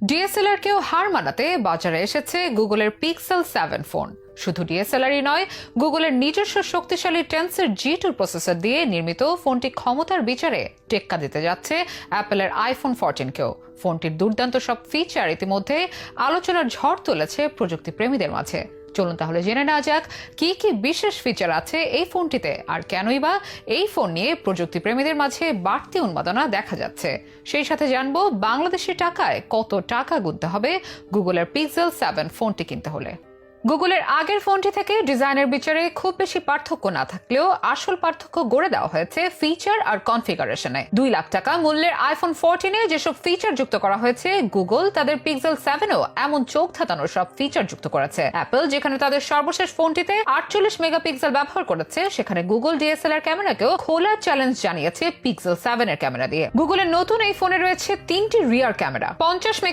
DSLR কেও হার মানাতে বাজারে এসেছে গুগলের পিক্সেল সেভেন ফোন শুধু ডিএসএলআরই নয়, গুগলের নিজস্ব শক্তিশালী টেন্সের জি টু প্রসেসর দিয়ে নির্মিত ফোনটি ক্ষমতার বিচারে টেক্কা দিতে যাচ্ছে অ্যাপেলের আইফোন ফোরটিনকেও ফোনটির দুর্দান্ত সব ফিচার ইতিমধ্যে আলোচনার ঝড় তুলেছে প্রযুক্তিপ্রেমীদের মাঝে। চলুন তাহলে জেনে নেওয়া যাক কি কি বিশেষ ফিচার আছে এই ফোনটিতে। আর কেনই বা এই ফোন নিয়ে প্রযুক্তি প্রেমীদের মাঝে বাড়তি উন্মাদনা দেখা যাচ্ছে। সেই সাথে জানব বাংলাদেশি টাকায় কত টাকা গুনতে হবে গুগলের পিক্সেল সেভেন ফোনটি কিনতে হলে। গুগলের আগের ফোনটি থেকে ডিজাইনের বিচারে খুব বেশি পার্থক্য না থাকলেও আসল পার্থক্য গড়ে দেওয়া হয়েছে ফিচার আর কনফিগারেশনে দুই লাখ টাকা মূল্যের আইফোন ফোরটিনে যেসব ফিচার যুক্ত করা হয়েছে গুগল তাদের পিক্সেল সেভেনও এমন চোখ ধাঁধানোর সব ফিচার যুক্ত করেছে। অ্যাপল যেখানে তাদের সর্বশেষ ফোনটিতে আটচল্লিশ মেগাপিক্সেল ব্যবহার করেছে, সেখানে গুগল ডিএসএলআর ক্যামেরাকেও খোলা চ্যালেঞ্জ জানিয়েছে পিক্সেল সেভেন এর ক্যামেরা দিয়ে। গুগলের নতুন এই ফোনে রয়েছে তিনটি রিয়ার ক্যামেরা পঞ্চাশ মেগা